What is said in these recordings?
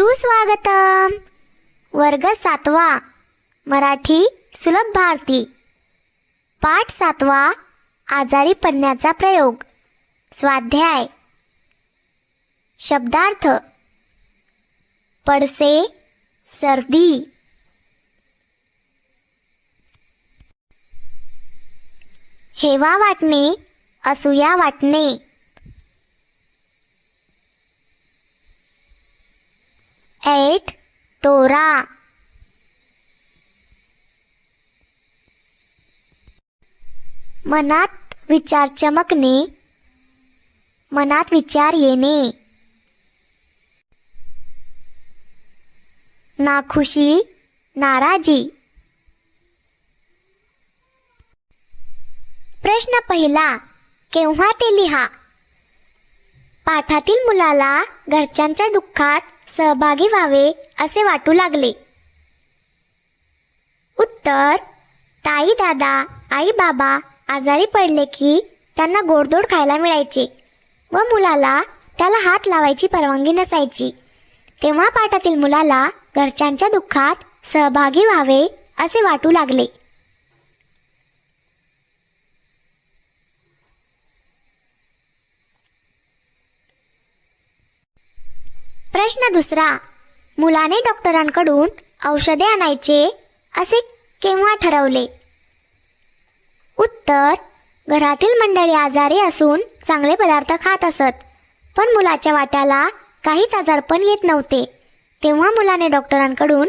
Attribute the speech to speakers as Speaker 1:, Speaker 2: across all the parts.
Speaker 1: सुस्वागतम. वर्ग सातवा. मराठी सुलभ भारती. पाठ सातवा. आजारी पडण्याचा प्रयोग. स्वाध्याय. शब्दार्थ. पडसे सर्दी. हेवा वाटणे असूया वाटणे. एट तोरा. मनात विचार चमकणे. मनात विचार येणे. नाखुशी नाराजी. प्रश्न पहिला केव्हा ते लिहा? पाठातील मुलाला घरच्यांच्या दुःखात सहभागी व्हावे असे वाटू लागले. उत्तर ताई दादा आई बाबा आजारी पडले की त्यांना गोडधोड खायला मिळायचे व मुलाला त्याला हात लावायची परवानगी नसायची. तेव्हा पाठातील मुलाला घरच्यांच्या दुःखात सहभागी व्हावे असे वाटू लागले. प्रश्न दुसरा. मुलाने डॉक्टरांकडून औषधे आणायचे असे केव्हा ठरवले? उत्तर घरातील मंडळी आजारी असून चांगले पदार्थ खात असत पण मुलाच्या वाट्याला काहीच आजारपण येत नव्हते. तेव्हा मुलाने डॉक्टरांकडून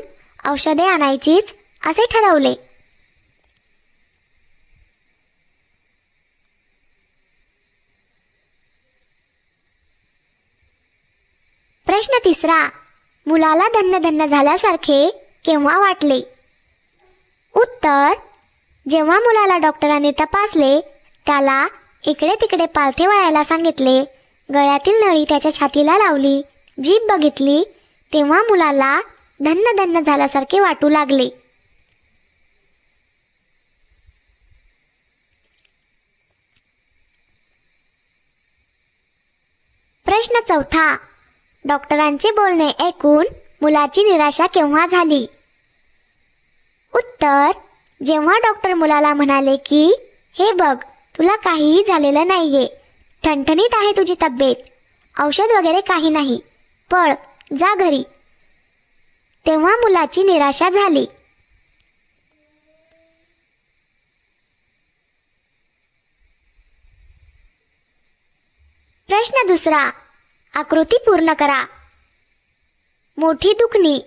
Speaker 1: औषधे आणायचीच असे ठरवले. प्रश्न तिसरा मुलाला धन्य धन्य झाल्यासारखे केव्हा वाटले? उत्तर जेव्हा मुलाला डॉक्टरांनी तपासले त्याला इकडे तिकडे पालथे वळायला सांगितले. गळ्यातील नळी त्याच्या छातीला लावली जीभ बघितली तेव्हा मुलाला धन्य धन्य झाल्यासारखे वाटू लागले. प्रश्न चौथा डॉक्टरांचे बोलणे ऐकून मुलाची निराशा केव्हा झाली? उत्तर जेव्हा डॉक्टर मुलाला म्हणाले की हे बघ तुला काहीही झालेलं नाहीये. ठणठणीत आहे तुझी तब्येत. औषध वगैरे काही नाही. पळ जा घरी. तेव्हा मुलाची निराशा झाली. प्रश्न दुसरा आकृती पूर्ण करा. मोठी दुखणी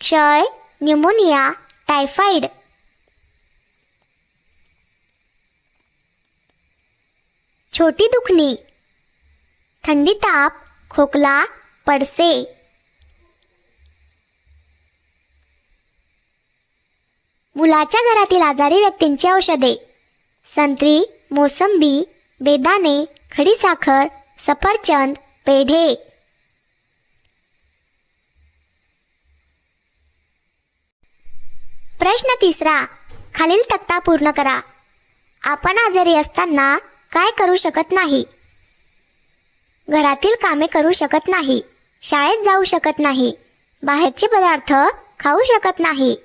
Speaker 1: क्षय न्यूमोनिया टायफॉइड. छोटी दुखणी थंडी ताप खोकला पडसे. मुलाच्या घरातील आजारी व्यक्तींची औषधे संत्री मोसंबी बेदाणे खडीसाखर सफरचंद पेढे. प्रश्न तिसरा. खालील तक्ता पूर्ण करा. आपण आजारी असताना काय करू शकत नाही? घरातील कामे करू शकत नाही. शाळेत जाऊ शकत नाही. बाहेरचे पदार्थ खाऊ शकत नाही.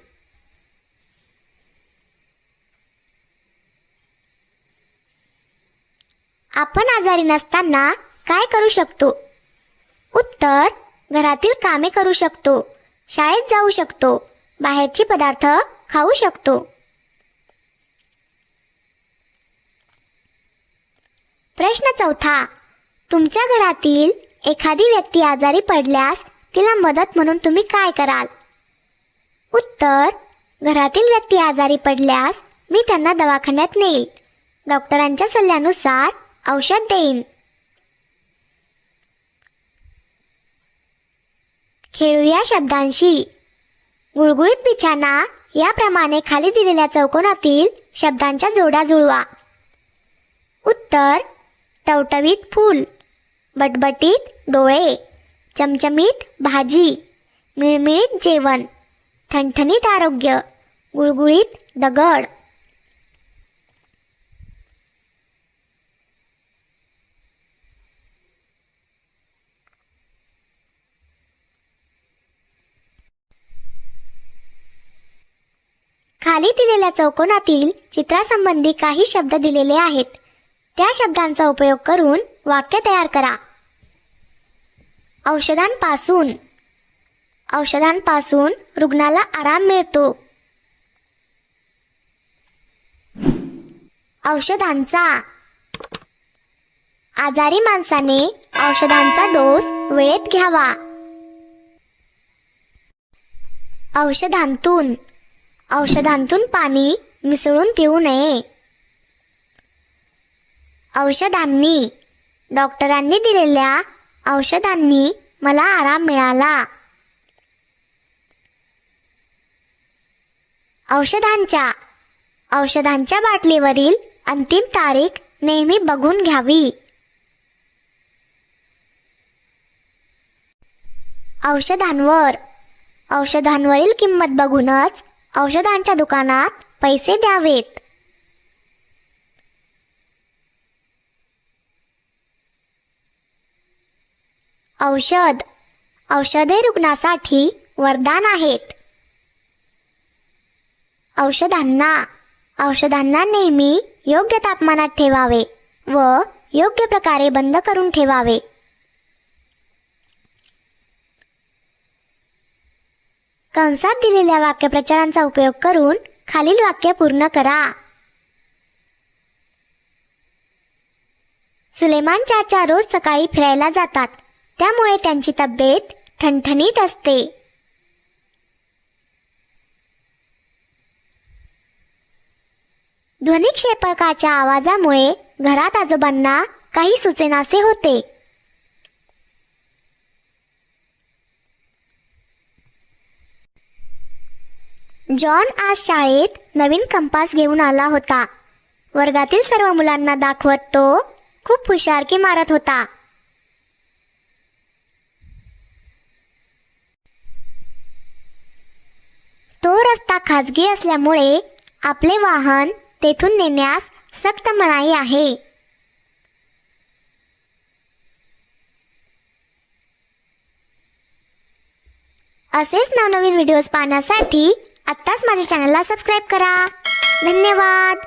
Speaker 1: आपण आजारी नसताना काय करू शकतो? उत्तर घरातील कामे करू शकतो. शाळेत जाऊ शकतो. बाहेरचे पदार्थ खाऊ शकतो. प्रश्न चौथा. तुमच्या घरातील एखादी व्यक्ती आजारी पडल्यास तिला मदत म्हणून तुम्ही काय कराल? उत्तर घरातील व्यक्ती आजारी पडल्यास मी त्यांना दवाखान्यात नेईल डॉक्टरांच्या सल्ल्यानुसार औषध देईन. खेळूया शब्दांशी. गुळगुळीत बिछाना याप्रमाणे खाली दिलेल्या चौकोनातील शब्दांच्या जोड्या जुळवा. उत्तर टवटवीत फूल बटबटीत डोळे चमचमीत भाजी मिळमिळीत जेवण ठणठणीत आरोग्य गुळगुळीत दगड. खाली दिलेल्या चौकोनातील चित्रासंबंधी काही शब्द दिलेले आहेत. त्या शब्दांचा उपयोग करून वाक्य तयार करा. औषधांपासून. औषधांपासून रुग्णाला आराम मिळतो. औषधांचा. आजारी माणसाने औषधांचा डोस वेळेत घ्यावा. औषधांतून. औषधांतून पाणी मिसळून पिऊ नये. औषधांनी डॉक्टरांनी दिलेल्या औषधांनी मला आराम मिळाला. औषधांच्या औषधांच्या बाटलीवरील अंतिम तारीख नेहमी बघून घ्यावी. औषधांवर औषधांवरील किंमत बघूनच औषधांच्या दुकानात पैसे द्यावेत. औषध औषधे रुग्णासाठी वरदान आहेत. औषधांना औषधांना नेहमी योग्य तापमानात ठेवावे व योग्य प्रकारे बंद करून ठेवावे. कंसात दिलेल्या वाक्यप्रचारांचा उपयोग करून खालील वाक्य पूर्ण करा. सुलेमान चाचा रोज सकाळी फिरायला जातात. त्यामुळे त्यांची तब्येत ठणठणीत असते. ध्वनिक्षेपकाच्या आवाजामुळे घरात आजोबांना काही सुचेनासे होते. जॉन आज शाळेत नवीन कंपास घेऊन आला होता. वर्गातील सर्व मुलांना दाखवत तो खूप हुशारकी मारत होता. तो रस्ता खाजगी असल्यामुळे आपले वाहन तेथून नेण्यास सक्त मनाई आहे. असेच नवनवीन व्हिडिओज पाहण्यासाठी आत्ताच माझ्या चॅनलला सबस्क्राईब करा. धन्यवाद.